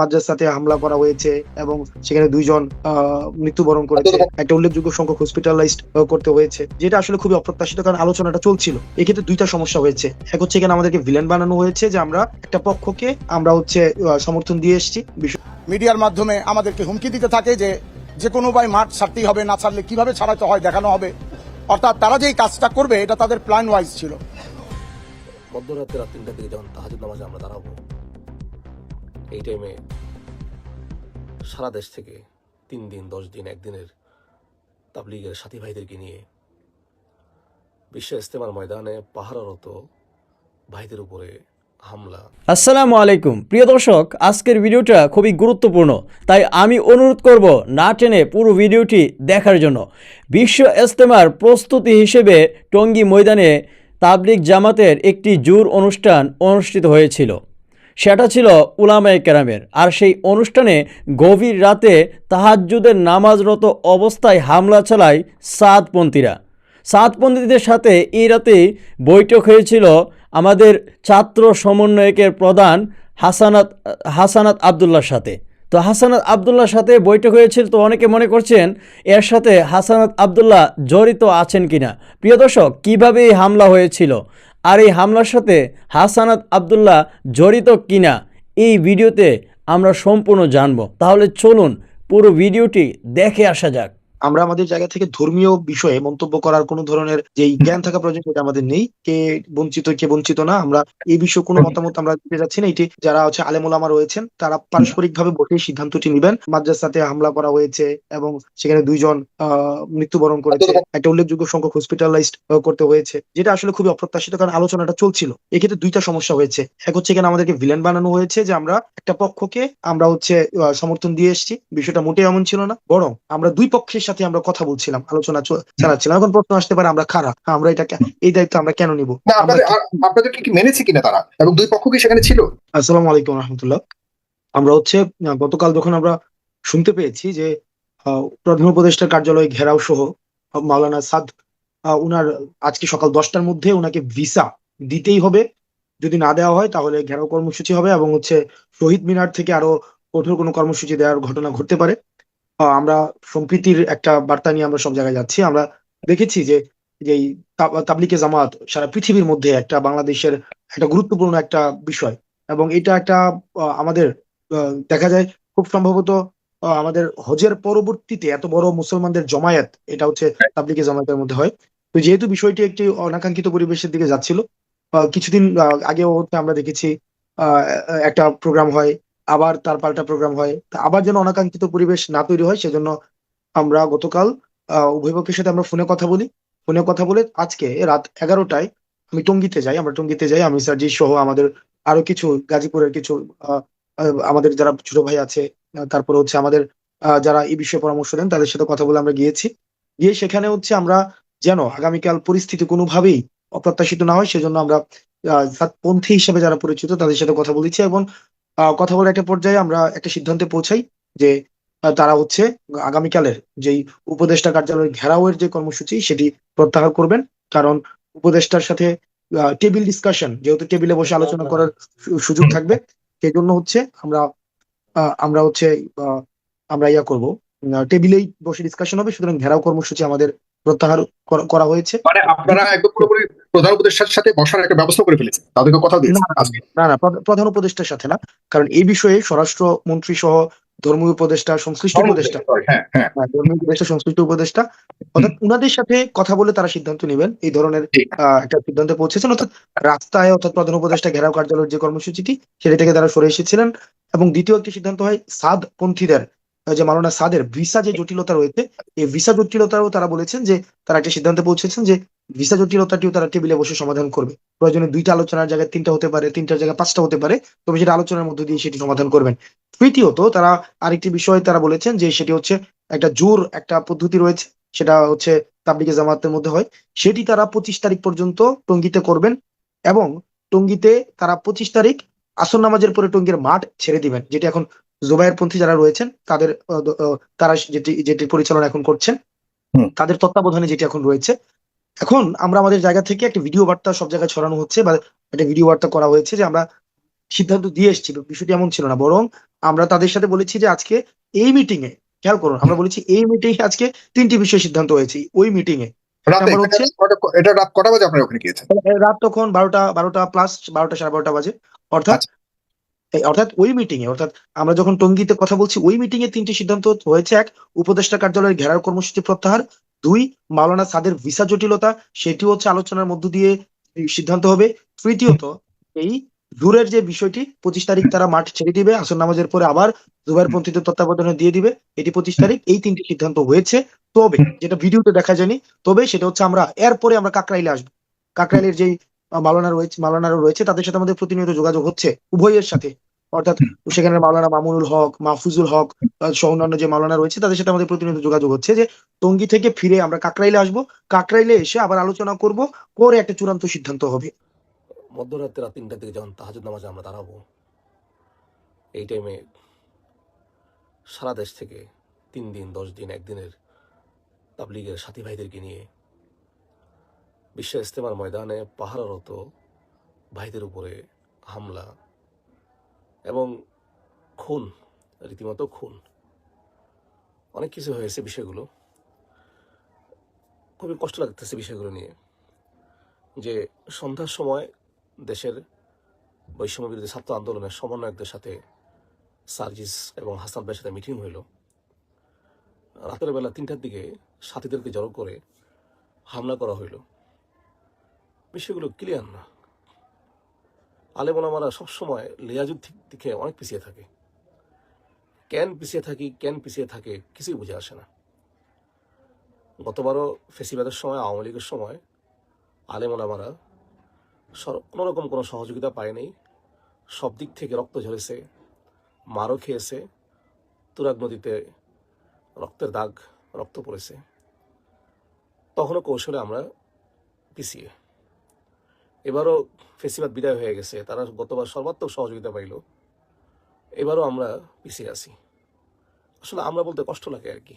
মাদ্রাসাতে হামলা করা হয়েছে এবং সেখানে দুইজন মৃত্যুবরণ করেছে। একটা উল্লেখযোগ্য সংখ্যক হসপিটালাইজড করতে হয়েছে যেটা আসলে খুবই অপ্রত্যাশিত কারণ আলোচনাটা চলছিল। এক্ষেত্রে দুইটা সমস্যা হয়েছে। এক হচ্ছে এখানে আমাদেরকে ভিলেন বানানো হয়েছে যে আমরা একটা পক্ষকে আমরা হচ্ছে সমর্থন দিয়ে এসেছি। বিষয় মিডিয়ার মাধ্যমে আমাদেরকে হুমকি দিতে থাকে যে যে কোনো উপায় মাঠ ছাড়তেই হবে না ছাড়লে কীভাবে ছাড়াতে হয় দেখানো হবে। অর্থাৎ তারা যেই কাজটা করবে এটা তাদের প্ল্যান ওয়াইজ ছিল। মধ্যরাতে রাত তিনটার দিকে যখন তাহাজুদ নামাজে আমরা দাঁড়াবো এই টাইমে সারা দেশ থেকে তিন দিন, দশ দিন, একদিনের তাবলিগের সাথী ভাইদেরকে নিয়ে বিশ্ব ইস্তেমার ময়দানে পাহারারত ভাইদের উপরে হামলা। আসসালামু আলাইকুম। প্রিয় দর্শক, আজকের ভিডিওটা খুবই গুরুত্বপূর্ণ, তাই আমি অনুরোধ করব না টেনে পুরো ভিডিওটি দেখার জন্য। বিশ্ব ইজতেমার প্রস্তুতি হিসেবে টঙ্গী ময়দানে তাবলিগ জামাতের একটি জোর অনুষ্ঠান অনুষ্ঠিত হয়েছিল। সেটা ছিল উলামায়ে কেরামের। আর সেই অনুষ্ঠানে গভীর রাতে তাহাজ্জুদের নামাজরত অবস্থায় হামলা চালায় সাদপন্থীরা। সাতপন্থীদের সাথে এই রাতেই বৈঠক হয়েছিল আমাদের ছাত্র সমন্বয়কের প্রধান হাসানাত হাসানাত আবদুল্লার সাথে। তো হাসানাত আবদুল্লার সাথে বৈঠক হয়েছিল তো অনেকে মনে করছেন এর সাথে হাসানাত আবদুল্লাহ জড়িত আছেন কিনা। প্রিয় দর্শক, কীভাবে এই হামলা হয়েছিল? আর এই হামলার সাথে হাসানাত আবদুল্লাহ জড়িত কিনা এই ভিডিওতে আমরা সম্পূর্ণ জানব। তাহলে চলুন পুরো ভিডিওটি দেখে আসা যাক। আমরা আমাদের জায়গা থেকে ধর্মীয় বিষয়ে মন্তব্য করার কোনো ধরনের যে জ্ঞান থাকা প্রয়োজন সেটা আমাদের নেই। কে বঞ্চিত কে বঞ্চিত না আমরা এই বিষয়ে কোনো মতামত আমরা দিতে যাচ্ছি না। এটি যারা হচ্ছে আলেমুলামা রয়েছেন তারা পারস্পরিক ভাবে বসে সিদ্ধান্তটি নেবেন। মাদ্রাসাতে হামলা করা হয়েছে এবং সেখানে দুইজন আহ মৃত্যুবরণ করেছে। একটা উল্লেখযোগ্য সংখ্যক হসপিটালাইজড করতে হয়েছে। যেটা আসলে খুবই অপ্রত্যাশিত কারণ আলোচনাটা চলছিল। এক্ষেত্রে দুইটা সমস্যা হয়েছে। এক হচ্ছে এখানে আমাদেরকে ভিলেন বানানো হয়েছে যে আমরা একটা পক্ষকে আমরা হচ্ছে সমর্থন দিয়ে এসেছি। বিষয়টা মোটেই এমন ছিল না। বরং আমরা দুই পক্ষের সাথে আমরা কথা বলছিলাম আলোচনা চালাচ্ছিলাম। এখন প্রশ্ন আসতে পারে আমরা খারাপ আমরা এটা এই দায়িত্ব আমরা কেন নিব? আপনাদেরকে কি মেনেছে কিনা তারা? এবং দুই পক্ষ কি সেখানে ছিল? আসসালামু আলাইকুম রহমতুল্লাহ। আমরা হচ্ছে গতকাল যখন আমরা শুনতে পেয়েছি যে প্রধান উপদেষ্টার কার্যালয় ঘেরাও সহ মাওলানা সাদ উনার আজকে সকাল দশটার মধ্যে উনাকে ভিসা দিতেই হবে। যদি না দেওয়া হয় তাহলে ঘেরাও কর্মসূচি হবে এবং হচ্ছে শহীদ মিনার থেকে আরও কঠোর কোনো কর্মসূচি দেওয়ার ঘটনা ঘটতে পারে। আমরা সম্প্রীতির একটা বার্তা নিয়ে আমরা সব জায়গায় যাচ্ছি। আমরা দেখেছি যে এই তাব- তাবলিগে জামাত সারা পৃথিবীর মধ্যে একটা বাংলাদেশের একটা গুরুত্বপূর্ণ একটা বিষয় এবং এটা একটা আমাদের দেখা যায় খুব সম্ভবত আমাদের হজের পরবর্তীতে এত বড় মুসলমানদের জমায়েত, এটা হচ্ছে তাবলিকে জামায়াতের মধ্যে হয়। তো যেহেতু বিষয়টি একটি অনাকাঙ্ক্ষিত পরিবেশের দিকে যাচ্ছিল কিছুদিন আগেও হচ্ছে আমরা দেখেছি একটা প্রোগ্রাম হয় আবার তার পাল্টা প্রোগ্রাম হয়। আবার যেন অনাকাঙ্ক্ষিত পরিবেশ না তৈরি হয় সেজন্য আমরা গতকাল আহ, পক্ষের সাথে আমরা ফোনে কথা বলি। ফোনে কথা বলে আজকে রাত এগারোটায় আমি টঙ্গিতে যাই। আমরা টঙ্গিতে যাই আমি সার্জি সহ আমাদের আরও কিছু গাজীপুরের কিছু আমাদের যারা ছোট ভাই আছে তারপরে হচ্ছে আমাদের যারা এই বিষয়ে পরামর্শ দেন তাদের সাথে কথা বলে আমরা গিয়েছি। গিয়ে সেখানে হচ্ছে আমরা যেন আগামীকাল পরিস্থিতি কোনোভাবেই অপ্রত্যাশিত না হয় সেজন্য আমরা পন্থী হিসেবে যারা পরিচিত তাদের সাথে কথা বলেছি এবং কথা বলে একটা পর্যায়ে আমরা একটা সিদ্ধান্তে পৌঁছাই যে তারা হচ্ছে আগামীকালের যেই উপদেষ্টা কার্যালয়ের ঘেরাওয়ের যে কর্মসূচি সেটি প্রত্যাহার করবেন। কারণ উপদেষ্টার সাথে টেবিল ডিসকাশন যেহেতু টেবিলে বসে আলোচনা করার সু- সুযোগ থাকবে সেই জন্য হচ্ছে আমরা আহ, আমরা হচ্ছে আহ, আমরা ইয়া করব। টেবিলেই বসে ডিসকাশন হবে সুতরাং ঘেরাও কর্মসূচি আমাদের প্রত্যাহার করা- হয়েছে। মানে আপনারা একদম পুরোপুরি প্রধান উপদেষ্টার সাথে বসার একটা ব্যবস্থা করে ফেলেছেন। তাদেরকে কথা দিয়েছেন না, না প্রধান উপদেষ্টার সাথে না। কারণ এই বিষয়ে স্বরাষ্ট্র মন্ত্রী সহ ধর্মীয় উপদেষ্টা সংশ্লিষ্ট উপদেষ্টা হ্যাঁ হ্যাঁ। হ্যাঁ, ধর্মীয় উপদেষ্টা সংশ্লিষ্ট উপদেষ্টা অর্থাৎ উনাদের সাথে কথা বলে তারা সিদ্ধান্ত নেবেন। এই ধরনের আহ, একটা সিদ্ধান্তে পৌঁছেছেন। অর্থাৎ রাস্তায় অর্থাৎ প্রধান উপদেষ্টা ঘেরাও কার্যালয়ের যে কর্মসূচিটি সেটা থেকে তারা সরে এসেছিলেন। এবং দ্বিতীয় একটি সিদ্ধান্ত হয় সাদ পন্থীদের যে মাওলানা সাদের ভিসা যে জটিলতা রয়েছে, এই ভিসা জটিলতাও তারা বলেছেন যে, তারা একটা সিদ্ধান্তে পৌঁছেছেন যে, ভিসা জটিলতাটিও তারা টেবিলে বসে সমাধান করবে। প্রয়োজনে দুইটা আলোচনার জায়গায় তিনটা হতে পারে, তিনটার জায়গায় পাঁচটা হতে পারে, তবে সেটা আলোচনার মধ্যে দিয়ে সেটি সমাধান করবেন। তৃতীয়ত, তারা আরেকটি বিষয় তারা বলেছেন যে, সেটি হচ্ছে একটা জোর একটা পদ্ধতি রয়েছে, সেটা হচ্ছে তাবলিগে জামাতের মধ্যে হয়। সেটি তারা পঁচিশ তারিখ পর্যন্ত টঙ্গিতে করবেন এবং টঙ্গিতে তারা পঁচিশ তারিখ আসর নামাজের পরে টঙ্গির মাঠ ছেড়ে দিবেন, যেটি এখন জোবায়ের পন্থী যারা রয়েছেন তাদের তারা যেটি যেটি পরিচালনা এখন করছেন তাদের তত্ত্বাবধানে যেটি এখন রয়েছে। এখন আমরা আমাদের জায়গা থেকে একটা ভিডিও বার্তা সব জায়গায় ছড়ানো হচ্ছে বা একটা ভিডিও বার্তা করা হয়েছে যে আমরা সিদ্ধান্ত দিয়ে এসেছিল বিষয়টি এমন ছিল না। বরং আমরা তাদের সাথে বলেছি যে আজকে এই মিটিং এ খেয়াল করুন আমরা বলেছি এই মিটিং এ আজকে তিনটি বিষয় সিদ্ধান্ত হয়েছে ওই মিটিং এ। এটা রাত কটা বাজে আপনারা ওখানে গিয়েছেন? রাত তখন বারোটা বারোটা প্লাস বারোটা সাড়ে বারোটা বাজে। অর্থাৎ আচ্ছা। অর্থাৎ ওই মিটিং এ, অর্থাৎ আমরা যখন টঙ্গিতে কথা বলছি, ওই মিটিং এ তিনটি সিদ্ধান্ত হয়েছে। এক, উপদেষ্টা কার্যালয়ের ঘেরাও কর্মসূচি প্রত্যাহার। দুই, মাওলানা সাদের ভিসা জটিলতা, সেটি হচ্ছে আলোচনার মধ্য দিয়ে সিদ্ধান্ত হবে। তৃতীয়ত, এই দূরের যে বিষয়টি, পঁচিশ তারিখ তারা মাঠ ছেড়ে দিবে, আসর নামাজের পরে আবার জুবাইর পন্থীদের তত্ত্বাবধানে দিয়ে দিবে। এটি পঁচিশ তারিখ, এই তিনটি সিদ্ধান্ত হয়েছে। তবে, যেটা ভিডিওতে দেখা যায়নি, তবে সেটা হচ্ছে আমরা এরপরে আমরা কাকরাইলে আসব। কাকরাইলের যেই মালানা রয়েছে মাওলানারা রয়েছে, তাদের সাথে আমাদের প্রতিনিয়ত যোগাযোগ হচ্ছে উভয়ের সাথে। অর্থাৎ সেখানে মাওলানা মামুনুল হক, মাহফুজুল হক সহ অন্যান্য যে মাওলানা রয়েছে, তাদের সাথে আমাদের প্রতিনিয়ত যোগাযোগ হচ্ছে যে টঙ্গী থেকে ফিরে আমরা কাকরাইলে আসব। কাকরাইলে এসে আবার আলোচনা করব করে একটা চূড়ান্ত সিদ্ধান্ত হবে। মধ্যরাতে রাত তিনটার দিকে যখন তাহাজুদ নামাজে আমরা দাঁড়াবো, এই টাইমে সারা দেশ থেকে তিন দিন, দশ দিন, একদিনের তাবলিগের সাথী ভাইদেরকে নিয়ে বিশ্ব ইস্তেমার ময়দানে পাহারারত ভাইদের উপরে হামলা এবং খুন, রীতিমতো খুন। অনেক কিছু হয়েছে বিষয়গুলো। খুবই কষ্ট লাগতেছে বিষয়গুলো নিয়ে। যে সন্ধ্যার সময় দেশের বৈষম্য বিরোধী ছাত্র আন্দোলনের সমন্বয়কদের সাথে সার্জিস এবং হাসান ভাইয়ের সাথে মিটিং হইল। রাতের বেলা তিনটার দিকে সাথীদেরকে জড়ো করে হামলা করা হইল। বিষয়গুলো ক্লিয়ার না। আলেমনামারা সবসময় লিয়াজুর দিক অনেক পিছিয়ে থাকে। কেন পিছিয়ে থাকি, কেন পিছিয়ে থাকে কিছুই বুঝে আসে না। গতবারও ফেসিবাদের সময়, আওয়ামী লীগের সময় আলেমনামারা কোনো রকম কোনো সহযোগিতা পায়নি। সব দিক থেকে রক্ত ঝরেছে, মারও খেয়েছে, তুরাগ নদীতে রক্তের দাগ, রক্ত পড়েছে। তখনও কৌশলে আমরা পিছিয়ে। এবারও ফেসিবাদ বিদায় হয়ে গেছে, তারা গতবার সর্বাত্মক সহযোগিতা পাইল। এবারও আমরা পিছিয়ে আছি। আসলে আমরা বলতে কষ্ট লাগে আর কি।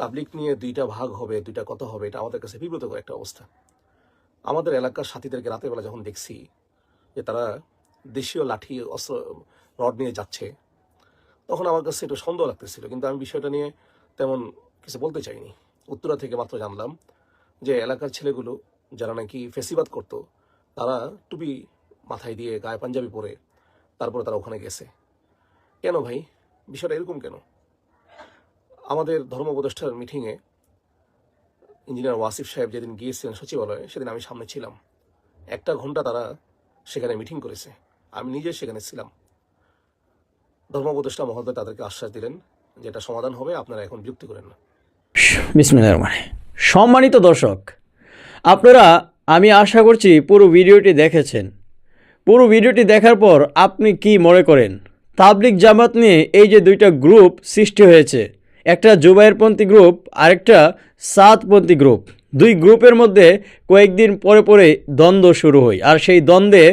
তাবলিক নিয়ে দুইটা ভাগ হবে, দুইটা কথা হবে, এটা আমাদের কাছে বিব্রতকর একটা অবস্থা। আমাদের এলাকার সাথীদেরকে রাতের বেলা যখন দেখছি যে তারা দেশীয় লাঠি, অস্ত্র, রড নিয়ে যাচ্ছে, তখন আমার কাছে একটু সন্দেহ লাগতেছিল। কিন্তু আমি বিষয়টা নিয়ে তেমন কিছু বলতে চাইনি। উত্তরা থেকে মাত্র জানলাম যে এলাকার ছেলেগুলো যারা নাকি ফেসিবাদ করতো তারা টুপি মাথায় দিয়ে গায়ে পাঞ্জাবি পরে তারপরে তারা ওখানে গেছে। কেন ভাই? বিষয়টা এরকম কেন? আমাদের ধর্ম উপদেষ্টার মিটিংয়ে ইঞ্জিনিয়ার ওয়াসিফ সাহেব যেদিন গিয়েছিলেন সচিবালয়ে, সেদিন আমি সামনে ছিলাম। একটা ঘণ্টা তারা সেখানে মিটিং করেছে। আমি নিজে সেখানে ছিলাম। ধর্ম উপদেষ্টা মহোদয় তাদেরকে আশ্বাস দিলেন যে এটা সমাধান হবে, আপনারা এখন বিরক্তি করেন না। সম্মানিত দর্শক, আপনারা আমি আশা করছি পুরো ভিডিওটি দেখেছেন। পুরো ভিডিওটি দেখার পর আপনি কি মনে করেন? তাবলিক জামাত নিয়ে এই যে দুইটা গ্রুপ সৃষ্টি হয়েছে, একটা জুবাইরপন্থী গ্রুপ, আরেকটা সাতপন্থী গ্রুপ। দুই গ্রুপের মধ্যে কয়েকদিন পরে পরে দ্বন্দ্ব শুরু হয়, আর সেই দ্বন্দ্বে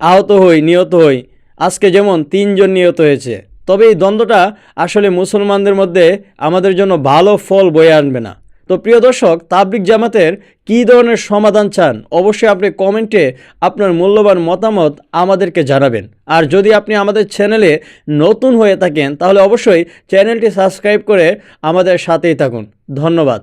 আহত হই, নিহত হই। আজকে যেমন তিনজন নিহত হয়েছে, তবে এই দ্বন্দ্বটা আসলে মুসলমানদের মধ্যে আমাদের জন্য ভালো ফল বয়ে আনবে না। তো প্রিয় দর্শক তাবলিক জামাতের কী ধরনের সমাধান চান? অবশ্যই আপনি কমেন্টে আপনার মূল্যবান মতামত আমাদেরকে জানাবেন। আর যদি আপনি আমাদের চ্যানেলে নতুন হয়ে থাকেন, তাহলে অবশ্যই চ্যানেলটি সাবস্ক্রাইব করে আমাদের সাথেই থাকুন। ধন্যবাদ।